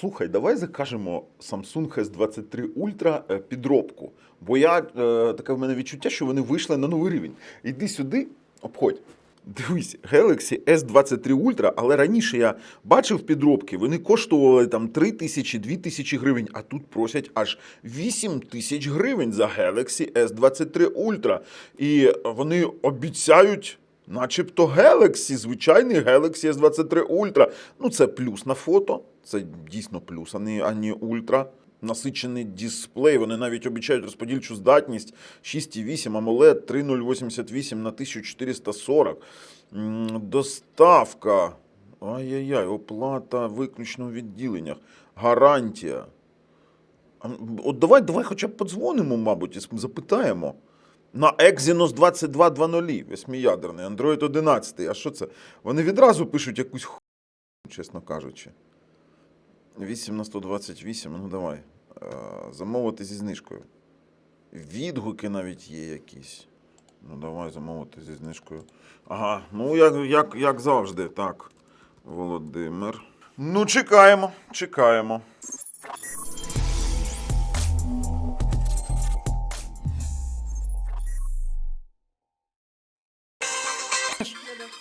Слухай, давай закажемо Samsung S23 Ultra е, підробку. Бо я е, таке в мене відчуття, що вони вийшли на новий рівень. Іди сюди, обходь. Дивись, Galaxy S23 Ultra, але раніше я бачив підробки, вони коштували там 3 тисячі, 2 тисячі гривень, а тут просять аж 8 тисяч гривень за Galaxy S23 Ultra. І вони обіцяють, начебто Galaxy, звичайний Galaxy S23 Ultra. Ну, це плюс на фото, це дійсно плюс, а не, а не. Насичений дисплей, вони навіть обіцяють розподільчу здатність 6,8 AMOLED 3088 на 1440. Доставка. Ай-яй-яй, оплата виключно в відділеннях. Гарантія. От давай, давай хоча б подзвонимо, мабуть, і запитаємо. На Exynos 2220, восьмиядерний, Android 11. А що це? Вони відразу пишуть якусь ху, чесно кажучи. 8 на 128, ну давай. Е, замовити зі знижкою. Відгуки навіть є якісь. Ну, давай замовити зі знижкою. Ага, ну як, як, як завжди, так. Володимир. Ну, чекаємо, чекаємо.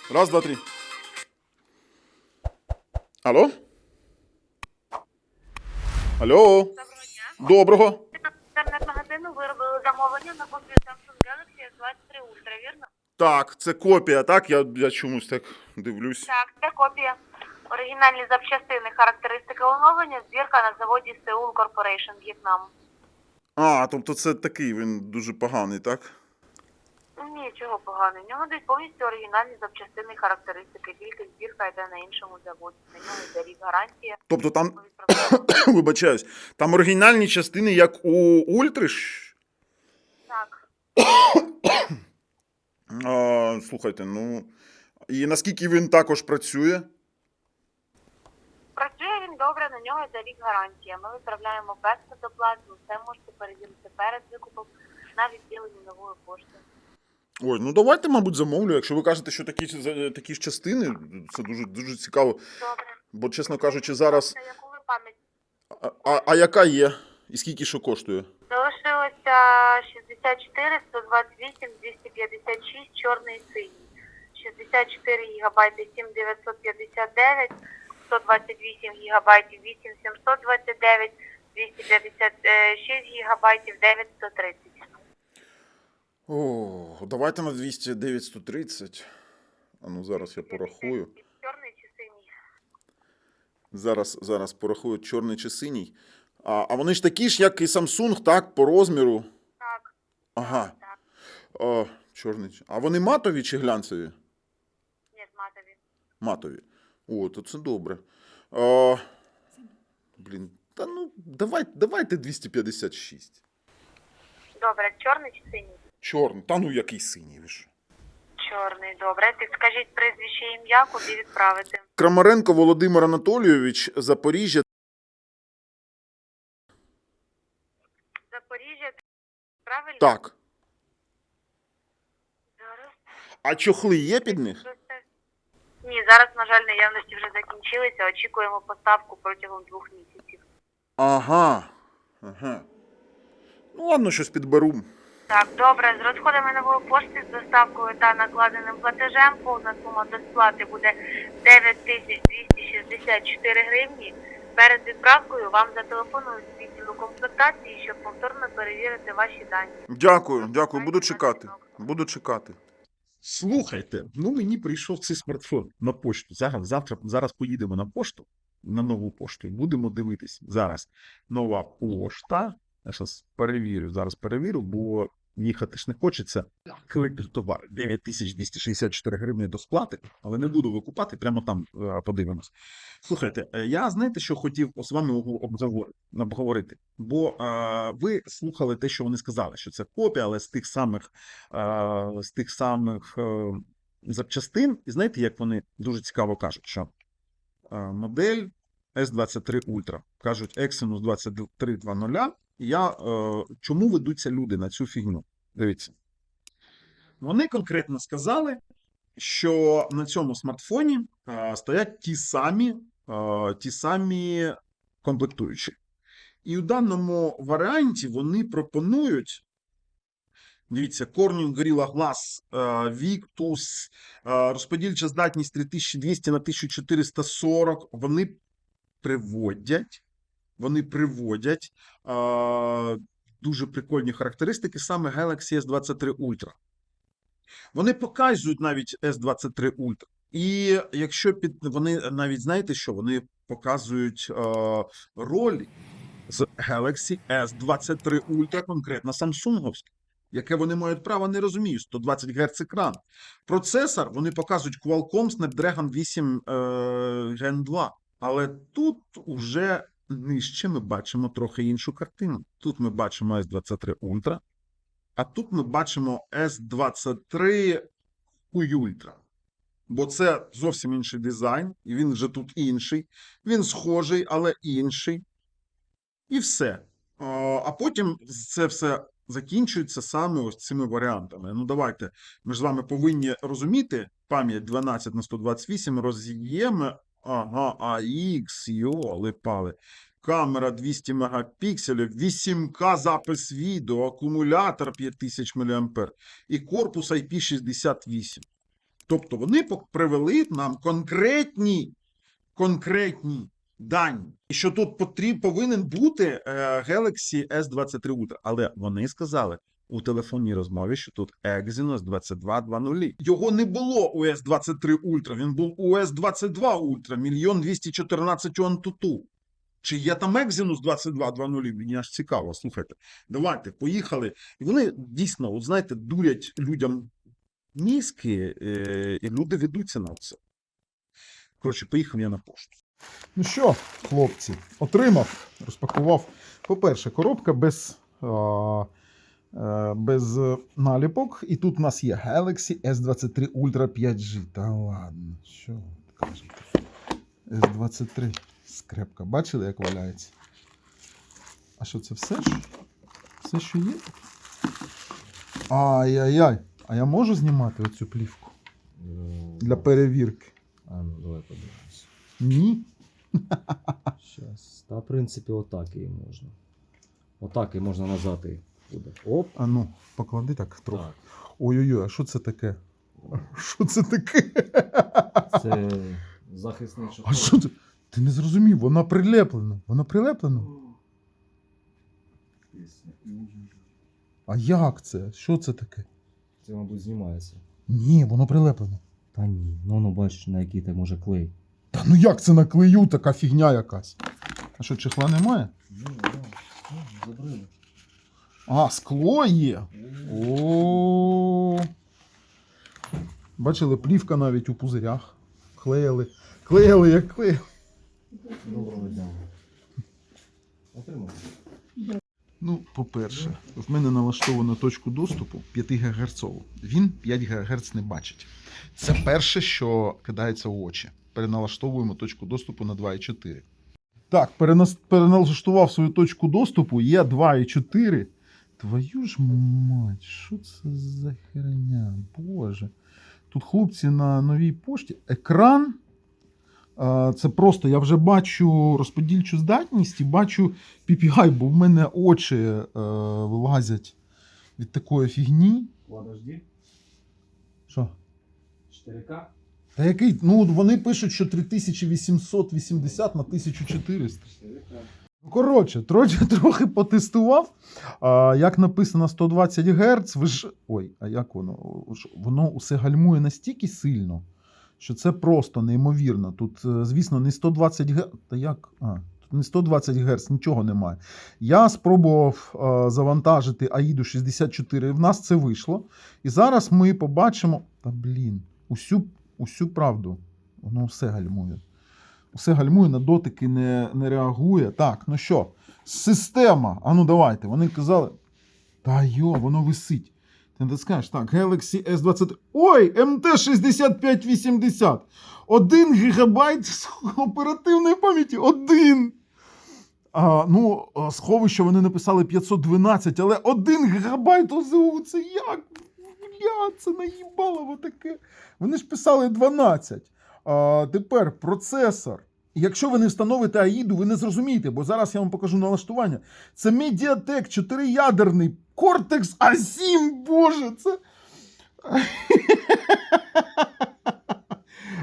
Раз, два, три. Алло? Алло? Доброго дня. Доброго. Інтернет-магазину ви робили замовлення на копію Samsung Galaxy S23 Ultra, вірно? Так, це копія, так? Я, я чомусь так дивлюсь. Так, це копія. Оригінальні запчастини, характеристики оновлення, збірка на заводі Seoul Corporation, В'єтнам. А, тобто це такий, він дуже поганий, так? Нічого поганого. В нього десь повністю оригінальні запчастини, характеристики, тільки збірка йде на іншому заводі. На нього йде рік гарантія. Тобто там, вибачаюсь, там оригінальні частини, як у Ультриш. Так. А, слухайте, ну. І наскільки він також працює? Працює він добре, на нього йде рік гарантія. Ми відправляємо без предоплати, все можете перевірити перед викупом на відділенні нової пошти. Ой, ну давайте, мабуть, замовлю. Якщо ви кажете, що такі, такі ж частини, це дуже, дуже цікаво. Добре. Бо, чесно кажучи, зараз. Це яку ви пам'ять? А, а, а яка є? І скільки що коштує? Залишилося 64, 128, 256, чорний і синій. 64 гігабайти 7959, 128 гігабайтів 8729, 256 гігабайтів 9130. О, давайте на 209 130. А ну зараз я порахую. Чорний чи синій? Зараз, зараз порахую чорний чи синій. А, а вони ж такі ж, як і Samsung, так, по розміру. Так, Ага. так. А, чорний. чи- А вони матові чи глянцеві? Ні, матові. Матові. О, то це добре. А, блін, та ну, давай, давайте 256. Добре, чорний чи синій? Чорний. Та ну який синій ви що? Чорний, добре. Підскажіть прізвище ім'я, куди відправити. Крамаренко Володимир Анатолійович, Запоріжжя. Запоріжжя, правильно? Так. Зараз. А чохли є під них? Ні, зараз, на жаль, наявності вже закінчилися. Очікуємо поставку протягом двох місяців. Ага. Ага. Ну, ладно, щось підберу. Так, добре, з розходами нової пошти з доставкою та накладеним платежем повна сума до сплати буде 9264 гривні. Перед відправкою вам зателефонують з відділу комплектації, щоб повторно перевірити ваші дані. Дякую, дякую. Буду чекати. Буду чекати. Слухайте, ну мені прийшов цей смартфон на пошту. Зараз, завтра, зараз поїдемо на пошту, на нову пошту, і будемо дивитись. Зараз нова пошта. Я зараз перевірю, зараз перевірю, бо їхати ж не хочеться. Кликнути товар 9264 гривні до сплати, але не буду викупати, прямо там е, подивимось. Слухайте, е, я знаєте, що хотів з вами обговорити? Бо е, ви слухали те, що вони сказали, що це копія, але з тих самих е, з тих самих е, запчастин. І знаєте, як вони дуже цікаво кажуть, що модель S23 Ultra, кажуть Exynos 2320. І я, е, чому ведуться люди на цю фігню? Дивіться. Вони конкретно сказали, що на цьому смартфоні е, стоять ті самі, е, ті самі комплектуючі. І у даному варіанті вони пропонують. Дивіться, Corning Gorilla Glass, е, Victus, е, розподільча здатність 3200 на 1440. Вони приводять, вони приводять е, дуже прикольні характеристики саме Galaxy S23 Ultra. Вони показують навіть S23 Ultra. І якщо під вони навіть знаєте, що вони показують е, ролі з Galaxy S23 Ultra, конкретно Samsung'овське, яке вони мають право, не розумію, 120 Гц екран. Процесор вони показують Qualcomm Snapdragon 8 е, Gen 2. Але тут уже нижче ми бачимо трохи іншу картину. Тут ми бачимо S23 Ultra, а тут ми бачимо S23 Ultra. Бо це зовсім інший дизайн, і він вже тут інший. Він схожий, але інший. І все. А, потім це все закінчується саме ось цими варіантами. Ну, давайте. Ми ж з вами повинні розуміти пам'ять 12 на 128, роз'єми. Ага, AX, йоли пали. Камера 200 мегапікселів, 8К запис відео, акумулятор 5000 мА і корпус IP68. Тобто вони привели нам конкретні, конкретні дані. І що тут потріб, повинен бути е, Galaxy S23 Ultra. Але вони сказали у телефонній розмові, що тут Exynos 2220. Його не було у S23 Ultra, він був у S22 Ultra, мільйон 214 у Antutu. Чи є там Exynos 2220? Мені аж цікаво, слухайте. Давайте, поїхали. І вони дійсно, от знаєте, дурять людям мізки, е, і люди ведуться на це. Коротше, поїхав я на пошту. Ну що, хлопці, отримав, розпакував. По-перше, коробка без, а, е, без е, наліпок. І тут у нас є Galaxy S23 Ultra 5G. Та ладно, що ви кажете? S23 скрепка. Бачили, як валяється? А що це все ж? Все, що є? Ай-яй-яй. А я можу знімати оцю плівку Ну, для перевірки? А, ну давай подивимось. Ні. Щас. Та, в принципі, отак і можна. Отак і можна нажати буде. Оп. А ну, поклади так трохи. Так. Ой-ой-ой, а що це таке? Що це таке? Це захисний А що це? Ти не зрозумів, вона прилеплена. Вона прилеплена. А як це? Що це таке? Це, мабуть, знімається. Ні, воно прилеплено. Та ні, ну ну бачиш, на який ти може клей. Та ну як це наклею, така фігня якась. А що, чехла немає? Ну, ну, забрили. А, скло є. О. Бачили, плівка навіть у пузирях. Клеїли. Клеїли, як клеїли. Доброго дня. Отримав. Ну, по-перше, в мене налаштовано точку доступу 5 ГГц. Він 5 ГГц не бачить. Це перше, що кидається в очі. Переналаштовуємо точку доступу на 2,4. Так, переналаштував свою точку доступу, є 2,4. Твою ж мать, що це за херня? Боже. Тут хлопці на новій пошті. Екран. Це просто я вже бачу розподільчу здатність і бачу PPI, бо в мене очі е, вилазять від такої фігні. Подожди. Що? 4К? Та який? Ну, вони пишуть, що 3880 на 1400. 4К. Коротше, трохи, трохи потестував. А, як написано 120 Гц, ви ж. Ой, а як воно? Воно усе гальмує настільки сильно, що це просто неймовірно. Тут, е, звісно, не 120 Гц. Та як? А, тут не 120 Гц, нічого немає. Я спробував е, завантажити AIDU 64, в нас це вийшло. І зараз ми побачимо. Та блін, усю, усю правду. Воно все гальмує. Все гальмує, на дотики не, не реагує. Так, ну що, система. А ну давайте. Вони казали. Та йо, воно висить. Ти не скажеш, так, Galaxy S23. Ой, MT6580. Один гігабайт з оперативної пам'яті. Один. А, ну, сховище вони написали 512, але один гігабайт ОЗУ. Це як? Бля, це наїбало таке. Вони ж писали 12. А, тепер процесор Якщо ви не встановите AIDу, ви не зрозумієте, бо зараз я вам покажу налаштування. Це Mediatek 4-ядерний Cortex A7, боже, це.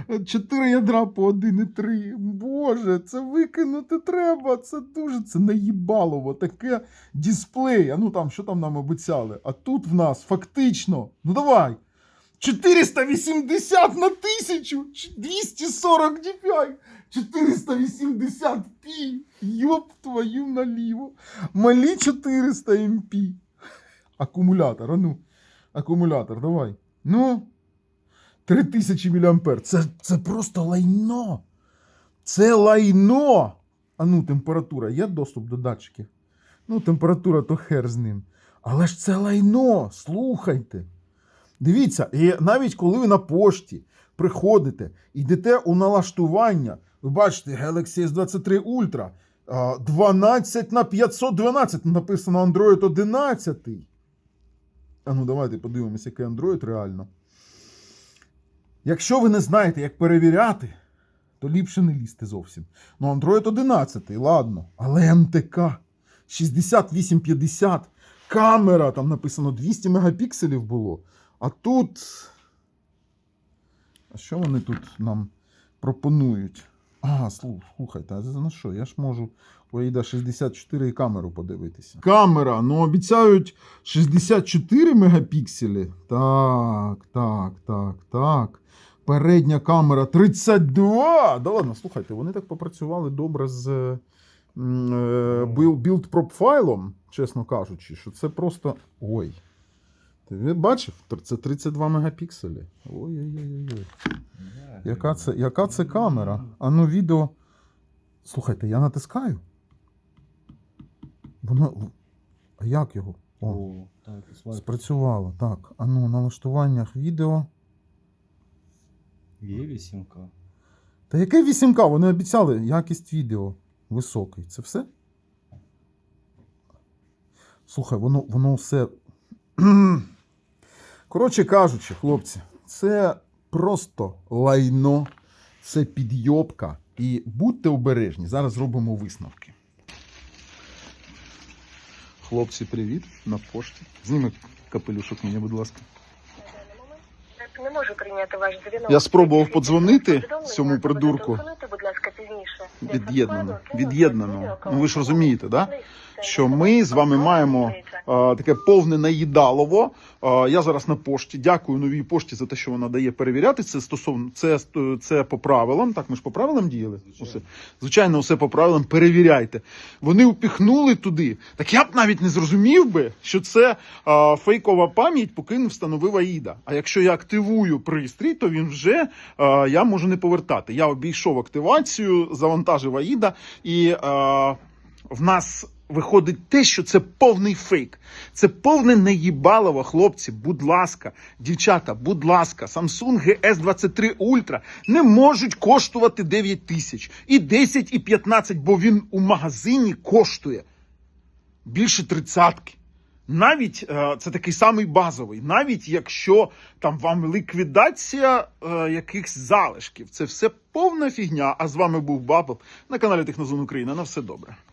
Чотири ядра по 1,3. Боже, це викинути треба. Це дуже це наїбалово. Таке дисплей. А ну там, що там нам обіцяли? А тут в нас фактично. Ну давай. 480 на 1000, 240 DPI, 480 p Йоп твою наліво. Малі 400 MP. Акумулятор, а ну. Акумулятор, давай. Ну. 3000 мА. Це, це просто лайно. Це лайно. А ну, температура. Є доступ до датчиків? Ну, температура то хер з ним. Але ж це лайно. Слухайте. Дивіться, і навіть коли ви на пошті приходите, йдете у налаштування, ви бачите Galaxy S23 Ultra 12 на 512 написано Android 11. А ну давайте подивимося, який Android реально. Якщо ви не знаєте, як перевіряти, то ліпше не лізти зовсім. Ну, Android 11, ладно. Але МТК 6850, камера, там написано 200 мегапікселів було. А тут. А що вони тут нам пропонують? А, слухайте, а за на що? Я ж можу у AIDA 64 і камеру подивитися. Камера, ну обіцяють 64 мегапікселі. Так, так, так, так. Передня камера 32. Да ладно, слухайте, вони так попрацювали добре з е, бил- білд-пропфайлом, чесно кажучи, що це просто. Ой. Ти бачив? Це 32 мегапікселі. Ой-ой-ой. Яка це, яка це камера? А ну відео. Слухайте, я натискаю. Воно. А як його? О, О, так, спрацювало. Так. А ну, на налаштуваннях відео. Є вісімка. Та яке 8К? Вони обіцяли якість відео високий. Це все? Слухай, воно, воно все. Коротше кажучи, хлопці, це просто лайно, це підйобка. І будьте обережні. Зараз зробимо висновки. Хлопці, привіт на пошті. Зніми капелюшок мені, будь ласка. Не можу прийняти ваш дзвінок. Я спробував подзвонити цьому придурку. будь ласка, пізніше. Від'єднано. Від'єднано. Ну ви ж розумієте, да? Що ми з вами маємо а, таке повне наїдалово. А, я зараз на пошті. Дякую новій пошті за те, що вона дає перевіряти. Це стосовно це, це по правилам. Так, ми ж по правилам діяли. Усе. Звичайно, все по правилам. Перевіряйте. Вони упіхнули туди. Так я б навіть не зрозумів би, що це а, фейкова пам'ять, поки не встановив Аїда. А якщо я активую пристрій, то він вже а, я можу не повертати. Я обійшов активацію, завантажив Аїда і. А, в нас виходить те, що це повний фейк. Це повне неїбалово, хлопці. Будь ласка, дівчата, будь ласка, Samsung GS23 Ultra не можуть коштувати 9 тисяч. І 10, і 15, бо він у магазині коштує більше тридцятки. Навіть е, це такий самий базовий, навіть якщо там вам ліквідація е, якихось залишків, це все повна фігня. А з вами був Бабл на каналі Технозон Україна. На все добре.